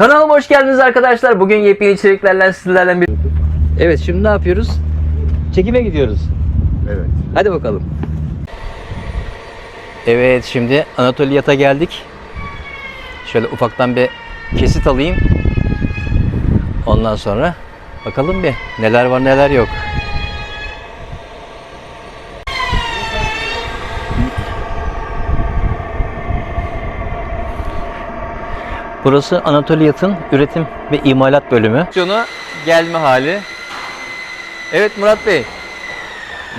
Kanalıma hoş geldiniz arkadaşlar. Bugün yepyeni içeriklerle sizlerle bir... Evet şimdi ne yapıyoruz? Çekime gidiyoruz. Evet. Hadi bakalım. Evet şimdi Anatoliyat'a geldik. Şöyle ufaktan bir kesit alayım. Ondan sonra bakalım bir neler var neler yok. Burası Anatoliyat'ın üretim ve imalat bölümü. Şunu gelme hali. Evet Murat Bey.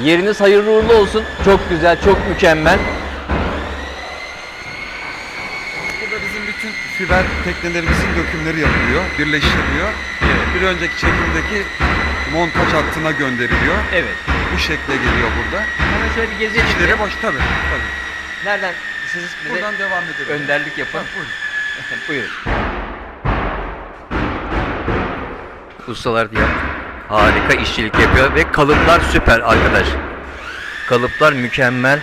Yeriniz hayırlı uğurlu olsun. Çok güzel, çok mükemmel. Burada bizim bütün fiber teknelerimizin dökümleri yapılıyor, birleştiriliyor. Bir önceki çekimdeki montaj hattına gönderiliyor. Evet. Bu şekle geliyor burada. Hemen şöyle bir gezelim. İşleri boş tabii. tabii. Nereden siz bize Buradan devam edelim. önderlik yapın. Tabii, buyurun. Buyurun. Ustalar diye harika işçilik yapıyor ve kalıplar süper arkadaş. Kalıplar mükemmel.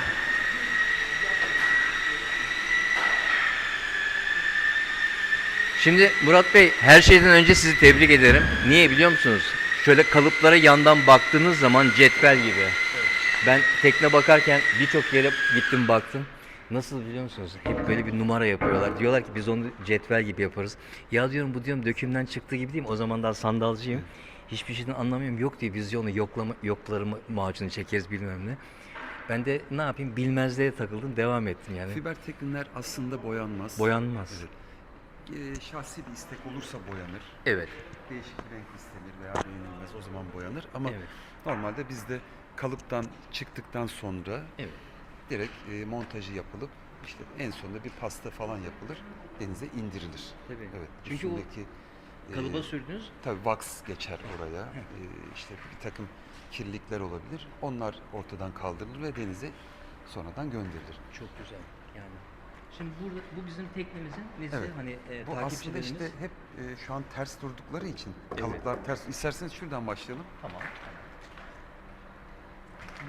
Şimdi Murat Bey her şeyden önce sizi tebrik ederim. Niye biliyor musunuz? Şöyle kalıplara yandan baktığınız zaman cetvel gibi. Ben tekne bakarken birçok yere gittim baktım. Nasıl biliyor musunuz? Hep böyle bir numara yapıyorlar. Diyorlar ki biz onu cetvel gibi yaparız. Ya diyorum bu diyorum dökümden çıktığı gibi değil mi? O zaman daha sandalcıyım. Hiçbir şeyden anlamıyorum. Yok diye biz onu yoklama, yoklarımı macunu çekeriz bilmem ne. Ben de ne yapayım bilmezliğe takıldım devam ettim yani. Fiber tekneler aslında boyanmaz. Boyanmaz. Evet. Ee, şahsi bir istek olursa boyanır. Evet. Değişik bir renk istenir veya beğenilmez o zaman boyanır. Ama Evet. normalde bizde kalıptan çıktıktan sonra Evet. Direkt e, montajı yapılıp işte en sonunda bir pasta falan yapılır denize indirilir. Tabii. Evet. Çünkü o üstündeki, e, Kalıba sürdünüz. tabii wax geçer oraya. E, işte bir takım kirlilikler olabilir. Onlar ortadan kaldırılır ve denize sonradan gönderilir. Çok güzel. Yani. Şimdi burada bu bizim teknemizin nesi? Evet. Hani e, Bu aslında işte hep e, şu an ters durdukları için Evet. kalıplar ters. İsterseniz şuradan başlayalım. Tamam.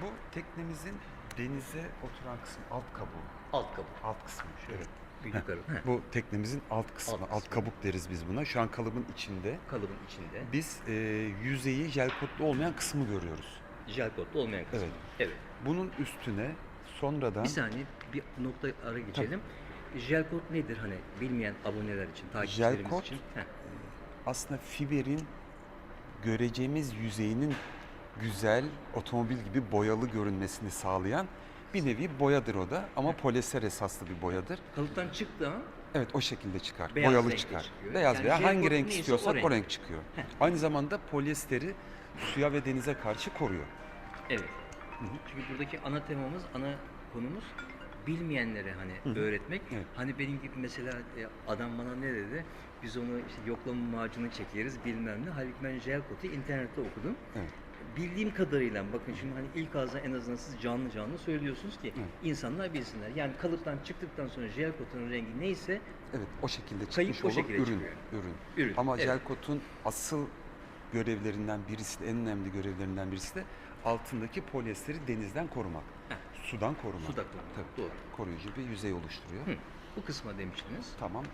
Bu teknemizin denize oturan kısmı alt kabuğu. Alt kabuk. Alt kısmı. Evet. Bir yukarı. Bu teknemizin alt kısmı, Alt alt, kısmı. kabuk deriz biz buna. Şu an kalıbın içinde. Kalıbın içinde. Biz e, yüzeyi jel kotlu olmayan kısmı görüyoruz. Jel kotlu olmayan kısmı. Evet. Evet. Bunun üstüne sonradan Bir saniye bir nokta ara geçelim. Jel kot nedir hani bilmeyen aboneler için, takipçilerimiz kot- için? Heh. aslında fiberin göreceğimiz yüzeyinin güzel, otomobil gibi boyalı görünmesini sağlayan bir nevi boyadır o da ama polyester esaslı bir boyadır. Kalıptan çıktığı an Evet o şekilde çıkar. Beyaz Boyalı çıkar. çıkıyor. Beyaz Yani veya jel hangi renk istiyorsak o o renk. renk çıkıyor. Heh. Aynı zamanda polyesteri suya ve denize karşı koruyor. evet. Çünkü buradaki ana temamız, ana konumuz bilmeyenlere hani öğretmek. Evet. Hani benim gibi mesela e, adam bana ne dedi? Biz onu işte yoklama macunu çekeriz bilmem ne. Halbuki ben jel kotu internette okudum. Evet. Bildiğim kadarıyla bakın şimdi hani ilk ağızdan en azından siz canlı canlı söylüyorsunuz ki Evet. insanlar bilsinler. Yani kalıptan çıktıktan sonra jel kotunun rengi neyse Evet o şekilde Kayıp çıkmış o olur şekilde ürün. çıkıyor. Ürün. ürün. Ama Evet. jel kotun asıl görevlerinden birisi de en önemli görevlerinden birisi de altındaki polyesteri denizden korumak. Heh. Sudan korumak. Suda korumak, Tabii. doğru. Koruyucu bir yüzey oluşturuyor. Hı, bu kısma demiştiniz. Tamam.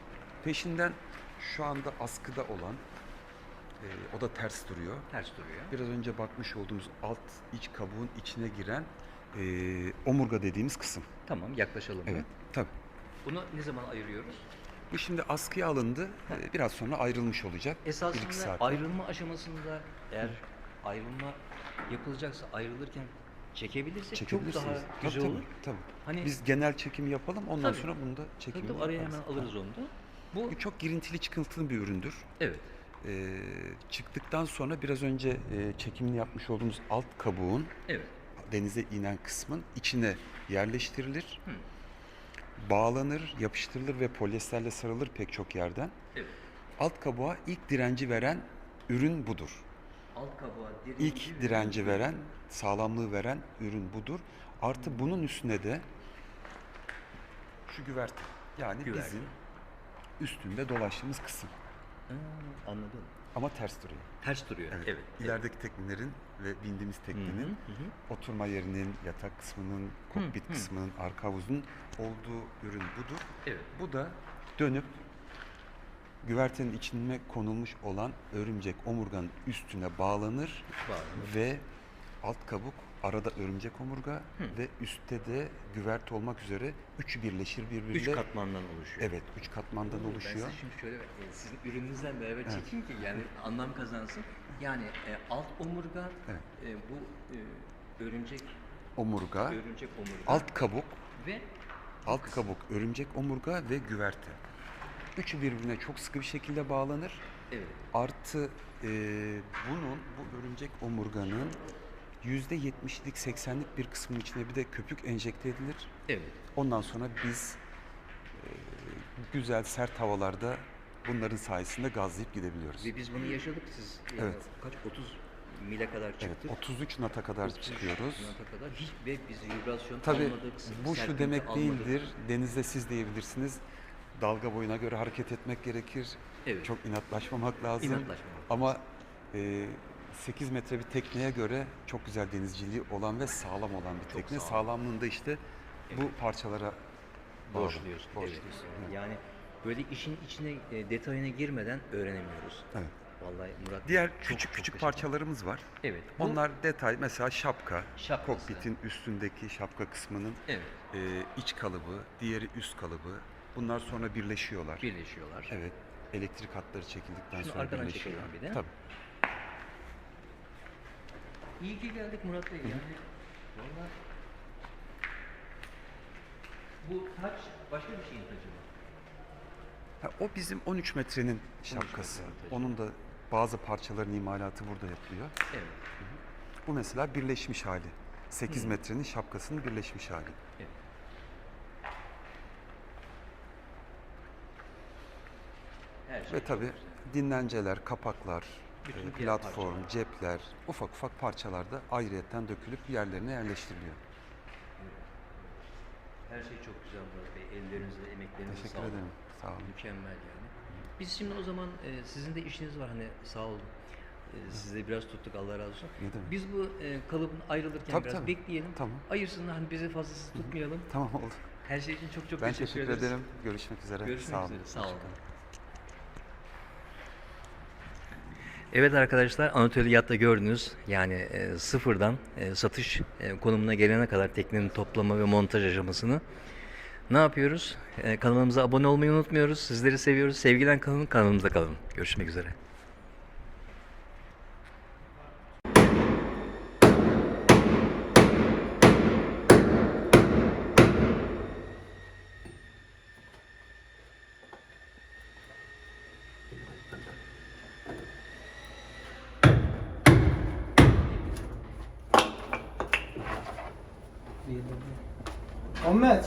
Peşinden şu anda askıda olan o da ters duruyor. Ters duruyor. Biraz önce bakmış olduğumuz alt iç kabuğun içine giren e, omurga dediğimiz kısım. Tamam yaklaşalım. mı? Evet. Tabii. Bunu ne zaman ayırıyoruz? Bu şimdi askıya alındı. E, biraz sonra ayrılmış olacak. Esasında ayrılma aşamasında eğer ayrılma yapılacaksa ayrılırken çekebilirsek çok daha Tabii, güzel tabii, olur. tabii. Hani Biz genel çekim yapalım. Ondan Tabii. sonra bunu da tabii çekimini tabii araya yaparız. hemen alırız onu da. Bu Bu çok girintili çıkıntılı bir üründür. evet. Ee, çıktıktan sonra biraz önce e, çekimini yapmış olduğumuz alt kabuğun Evet. denize inen kısmın içine yerleştirilir. Hı. Bağlanır, yapıştırılır ve polyesterle sarılır pek çok yerden. Evet. Alt kabuğa ilk direnci veren ürün budur. Alt kabuğa direnci İlk direnci veren, sağlamlığı veren ürün budur. Artı bunun üstüne de şu güverte yani Güverte. bizim üstünde dolaştığımız kısım. Ha, anladım. Ama ters duruyor. Ters duruyor. Evet. Evet. İlerideki teknelerin ve bindiğimiz teknenin hı hı. oturma yerinin, yatak kısmının, kokpit hı. kısmının, arka havuzun olduğu ürün budur. Evet. Bu da dönüp güvertenin içine konulmuş olan örümcek omurganın üstüne bağlanır Bağlanır. ve alt kabuk arada örümcek omurga ve üstte de güverte olmak üzere üçü birleşir birbiriyle. Üç katmandan oluşuyor. Evet, üç katmandan Ben oluşuyor. size şimdi şöyle e, sizin ürününüzden beraber çekeyim ki yani anlam kazansın. Yani e, alt omurga Evet. e, bu e, örümcek Omurga, örümcek omurga alt kabuk, ve alt kabuk, örümcek omurga ve güverte. Üçü birbirine çok sıkı bir şekilde bağlanır. evet Artı e, bunun, bu örümcek omurganın yüzde yetmişlik, seksenlik bir kısmının içine bir de köpük enjekte edilir. evet Ondan sonra biz e, güzel sert havalarda bunların sayesinde gazlayıp gidebiliyoruz. ve biz bunu yaşadık siz e, Evet. kaç 30 mile kadar Evet, çıktık. 33 nata kadar 33 çıkıyoruz. Nata kadar hiç ve biz vibrasyon Tabii almadık. bu şu demek almadık. değildir. Denizde siz diyebilirsiniz. Dalga boyuna göre hareket etmek gerekir. Evet. Çok inatlaşmamak lazım. İnatlaşmamak Ama e, 8 metre bir tekneye göre çok güzel denizciliği olan ve sağlam olan bir Çok tekne. sağlam. Sağlamlığında işte bu parçalara bağlı. borçluyuz. Borçluyuz. Evet. Yani böyle işin içine e, detayına girmeden öğrenemiyoruz. Evet. Vallahi Murat Diğer çok, küçük çok küçük teşekkür parçalarımız var. Evet. bu- Onlar detay mesela şapka, Şapkası. kokpitin üstündeki şapka kısmının evet e, iç kalıbı, diğeri üst kalıbı. Bunlar sonra birleşiyorlar. birleşiyorlar. Evet. Elektrik hatları çekildikten Şunu sonra arkadan birleşiyor. çekelim bir de. Tabii. İyi ki geldik Murat Bey. Yani vallahi bu taç başka bir şeyin tacı mı? Ha, o bizim 13 metrenin şapkası. metrenin. Onun da bazı parçaların imalatı burada yapılıyor. Evet. Bu mesela birleşmiş hali. 8 metrenin şapkasının birleşmiş hali. evet. Her şey Ve çok tabii güzel. dinlenceler, kapaklar, Bütün platform, parçalar. cepler, ufak ufak parçalarda ayrıyetten dökülüp yerlerine yerleştiriliyor. Her şey çok güzel Murat Bey. Ellerinize, emeklerinize Teşekkür sağlık. ederim. Sağ olun. Mükemmel yani. Biz şimdi o zaman e, sizin de işiniz var hani sağ olun. E, sizi de biraz tuttuk Allah razı olsun. Ne demek? Biz bu e, kalıbın ayrılırken Tabii, biraz tabii. bekleyelim. Tamam. Ayırsınlar hani bizi fazlasız tutmayalım. Tamam oldu. Her şey için çok çok Ben teşekkür, teşekkür ederiz. ederim. Görüşmek üzere. Görüşmek Sağ olun. üzere. Sağ olun. Evet arkadaşlar Anadolu Yat'ta gördünüz yani e, sıfırdan e, satış e, konumuna gelene kadar teknenin toplama ve montaj aşamasını ne yapıyoruz? E, kanalımıza abone olmayı unutmuyoruz. Sizleri seviyoruz. Sevgilen kalın, kanalımızda kalın. Görüşmek üzere. Ahmet.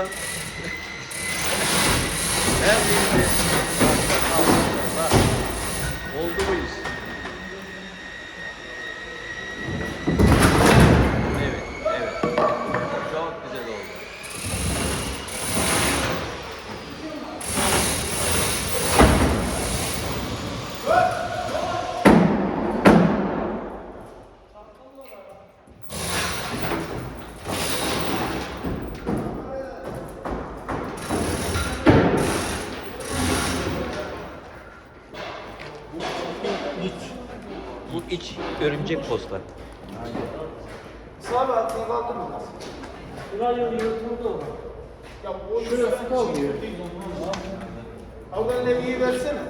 Costa. Örümcek posta. Sağ altına kaldır biraz. Buraya yırtıldı Ya o şurası kalmıyor. Al leviyi versene.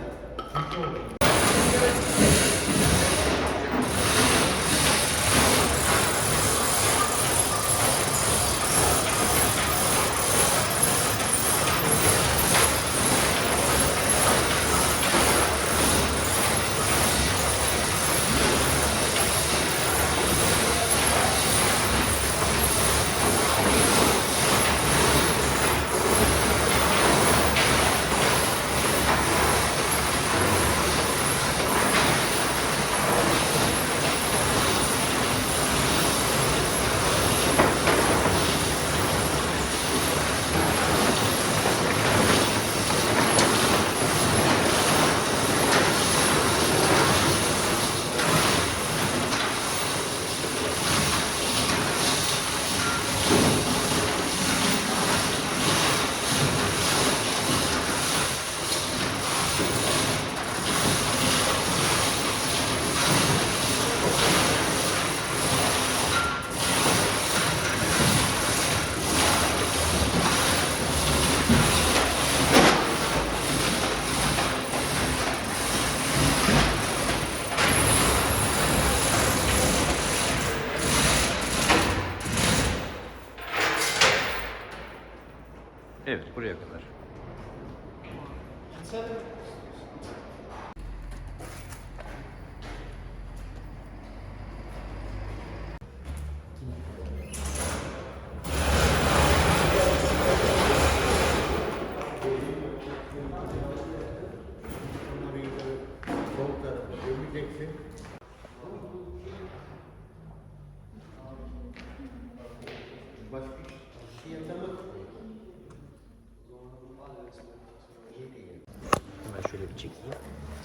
Şöyle bir çekeyim.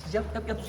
Siz yap yap yap.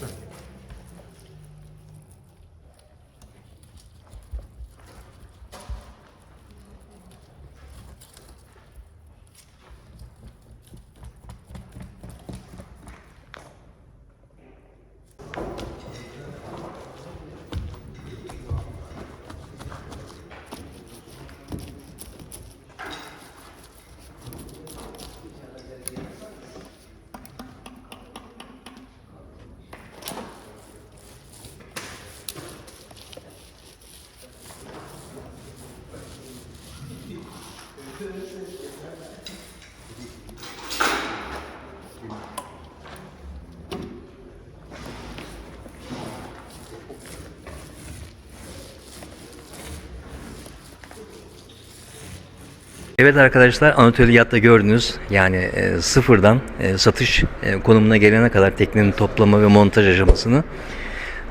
Evet arkadaşlar Anatoly Yat'ta gördünüz yani e, sıfırdan e, satış e, konumuna gelene kadar teknenin toplama ve montaj aşamasını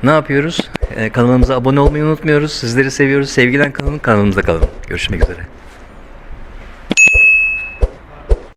ne yapıyoruz? E, kanalımıza abone olmayı unutmuyoruz. Sizleri seviyoruz. Sevgilen kalın. Kanalımızda kalın. Görüşmek üzere.